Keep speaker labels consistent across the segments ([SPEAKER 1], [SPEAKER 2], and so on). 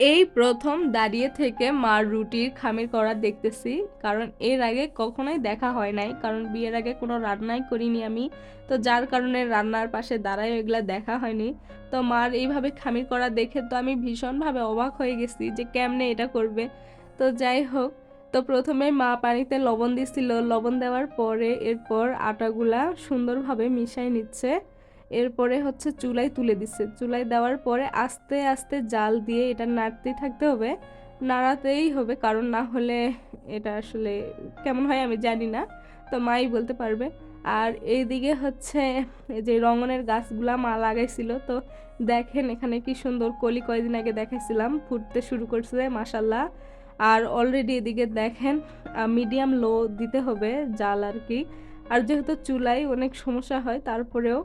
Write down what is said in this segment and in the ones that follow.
[SPEAKER 1] এই প্রথম দাঁড়িয়ে থেকে মার রুটির খামির করা দেখতেছি, কারণ এর আগে কখনোই দেখা হয় নাই, কারণ বিয়ের আগে কোনো রান্নাই করিনি আমি, তো যার কারণে রান্নার পাশে দাঁড়ায় এগুলা দেখা হয়নি। তো মার এইভাবে খামির করা দেখে তো আমি ভীষণভাবে অবাক হয়ে গেছি যে কেমনে এটা করবে। তো যাই হোক, তো প্রথমে মা পানিতে লবণ দিছিল, লবণ দেওয়ার পরে এরপর আটাগুলা সুন্দরভাবে মিশাই নিচ্ছে। এরপরে হচ্ছে চুলায় তুলে দিচ্ছে চুলায় দেওয়ার পরে আস্তে আস্তে জাল দিয়ে এটা নাড়তেই থাকতে হবে। নাড়াতেই হবে, কারণ না হলে এটা আসলে কেমন হয় আমি জানি না, তো মাই বলতে পারবে। আর এইদিকে হচ্ছে যে রঙনের গাছগুলা মা লাগাইছিল, তো দেখেন এখানে কি সুন্দর কলি কয়দিন আগে দেখাইছিলাম, ফুটতে শুরু করছে মাসাল্লাহ আর অলরেডি এদিকে দেখেন মিডিয়াম লো দিতে হবে জাল আর কি। আর যেহেতু চুলায় অনেক সমস্যা হয়, তারপরেও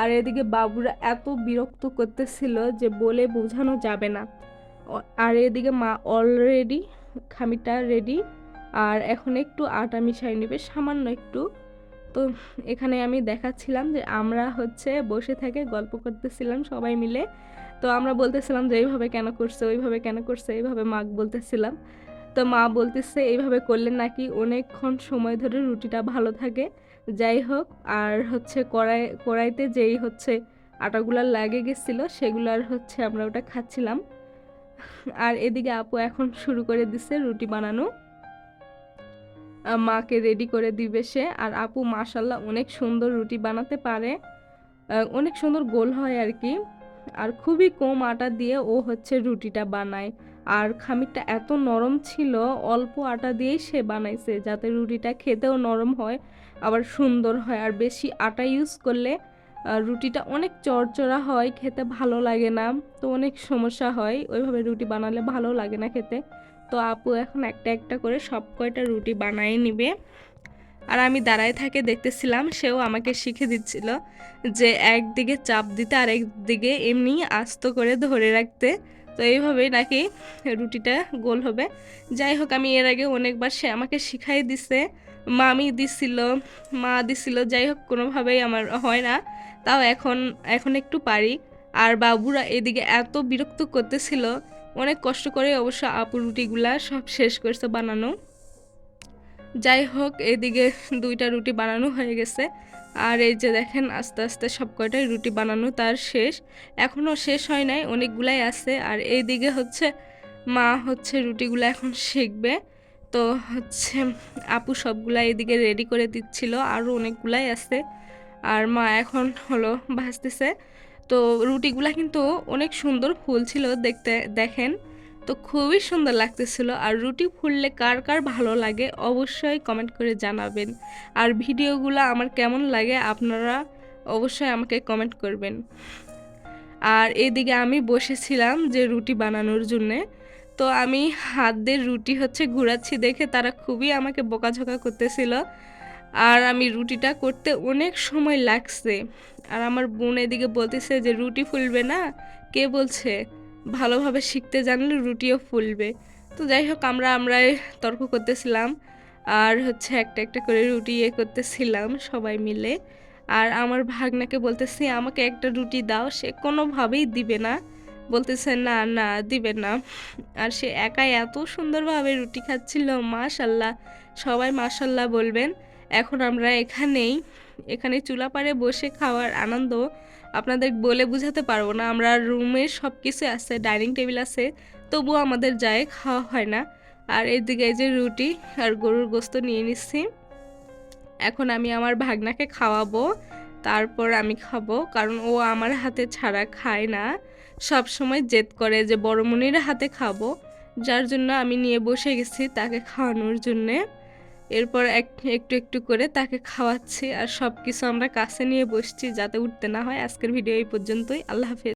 [SPEAKER 1] আর এদিকে বাবুরা এত বিরক্ত করতেছিল যে বলে বোঝানো যাবে না। আর এদিকে মা অলরেডি খামিটা রেডি আর এখন একটু আটা মিশাই নেবে, সামান্য একটু। তো এখানে আমি দেখাচ্ছিলাম যে আমরা হচ্ছে বসে থেকে গল্প করতেছিলাম সবাই মিলে। তো আমরা বলতেছিলাম যে এইভাবে কেন করছে ওইভাবে কেন করছে, এইভাবে মা বলতেছিলাম। তো মা বলতেছে, এইভাবে করলে নাকি অনেকক্ষণ সময় ধরে রুটিটা ভালো থাকে। যাই হোক, আর হচ্ছে কড়াই, কড়াইতে যেই হচ্ছে আটাগুলা লাগে গেছিল সেগুলার হচ্ছে আমরা ওটা খাচ্ছিলাম। আর এদিকে আপু এখন শুরু করে দিছে রুটি বানানো। মাকে রেডি করে দিবে সে। আর আপু মাশাল্লাহ অনেক সুন্দর রুটি বানাতে পারে। অনেক সুন্দর গোল হয় আর কি। আর খুবই কম আটা দিয়ে ও হচ্ছে রুটিটা বানায়। আর খামিরটা এত নরম ছিল, অল্প আটা দিয়েই সে বানাইছে যাতে রুটিটা খেতেও নরম হয়, আবার সুন্দর হয়। আর বেশি আটা ইউজ করলে রুটিটা অনেক চড়চড়া হয়, খেতে ভালো লাগে না। তো অনেক সমস্যা হয়, ওইভাবে রুটি বানালে ভালো লাগে না খেতে। তো আপু এখন একটা একটা করে সব কয়টা রুটি বানায় নিবে। আর আমি দাঁড়ায় থাকে দেখতেছিলাম, সেও আমাকে শিখে দিচ্ছিল যে একদিকে চাপ দিতে আর একদিকে এমনি আস্ত করে ধরে রাখতে। তো এইভাবেই নাকি রুটিটা গোল হবে। যাই হোক, আমি এর আগে অনেকবার সে আমাকে শিখাই দিছে। মামি দিছিল, মা দিছিল, যাই হোক, কোনোভাবেই আমার হয় না। তাও এখন এখন একটু পারি। আর বাবুরা এদিকে এত বিরক্ত করতেছিল। অনেক কষ্ট করে অবশ্য আপু রুটিগুলা সব শেষ করছে বানানো। যাই হোক, এদিকে দুইটা রুটি বানানো হয়ে গেছে। আর এই যে দেখেন, আস্তে আস্তে সব কয়টাই রুটি বানানো তার শেষ। এখনও শেষ হয় নাই, অনেকগুলাই আছে। আর এইদিকে হচ্ছে, মা হচ্ছে রুটিগুলো এখন শিখবে তো হচ্ছে, আপু সবগুলা এদিকে রেডি করে দিচ্ছিল আরও অনেকগুলাই আছে। আর মা এখন হলো ভাজতেছে। তো রুটিগুলা কিন্তু অনেক সুন্দর ফুল ছিল দেখতে, দেখেন। তো খুবই সুন্দর লাগতেছিল। আর রুটি ফুললে কার কার ভালো লাগে অবশ্যই কমেন্ট করে জানাবেন। আর ভিডিওগুলো আমার কেমন লাগে আপনারা অবশ্যই আমাকে কমেন্ট করবেন। আর এদিকে আমি বসেছিলাম যে রুটি বানানোর জন্যে। তো আমি হাত দিয়ে রুটি হচ্ছে ঘুরাচ্ছি দেখে তারা খুবই আমাকে বকাঝকা করতেছিল। আর আমি রুটিটা করতে অনেক সময় লাগছে। আর আমার বোন এদিকে বলতেছে যে রুটি ফুলবে না? কে বলছে? ভালোভাবে শিখতে জানলে রুটিও ফুলবে। তো যাই হোক, আমরা আমরাই তর্ক করতেছিলাম আর হচ্ছে একটা একটা করে রুটি ইয়ে করতেছিলাম সবাই মিলে। আর আমার ভাগনাকে বলতেছি, আমাকে একটা রুটি দাও, সে কোনোভাবেই দিবে না। বলতেছে, না না, দিবে না। আর সে একাই এত সুন্দরভাবে রুটি খাচ্ছিল, মাশাল্লাহ। সবাই মাশাল্লাহ বলবেন। এখন আমরা এখানেই এখানে চুলা পাড়ে বসে খাওয়ার আনন্দ আপনাদের বলে বোঝাতে পারব না। আমরা রুমে সব কিছু আছে, ডাইনিং টেবিল আছে, তবুও আমাদের যায় খাওয়া হয় না। আর এদিকে যে রুটি আর গরুর গোস্ত নিয়ে নিচ্ছি। এখন আমি আমার ভাগনাকে খাওয়াবো, তারপর আমি খাব, কারণ ও আমার হাতে ছাড়া খায় না। সব সময় জেদ করে যে বড়মনির হাতে খাব, যার জন্য আমি নিয়ে বসে গেছি তাকে খাওয়ানোর জন্যে। এরপর এক, একটু একটু করে তাকে খাওয়াচ্ছি আর সব কিছু আমরা কাছে নিয়ে বসছি যাতে উঠতে না হয়। আজকের ভিডিও এই পর্যন্তই। আল্লাহ হাফেজ।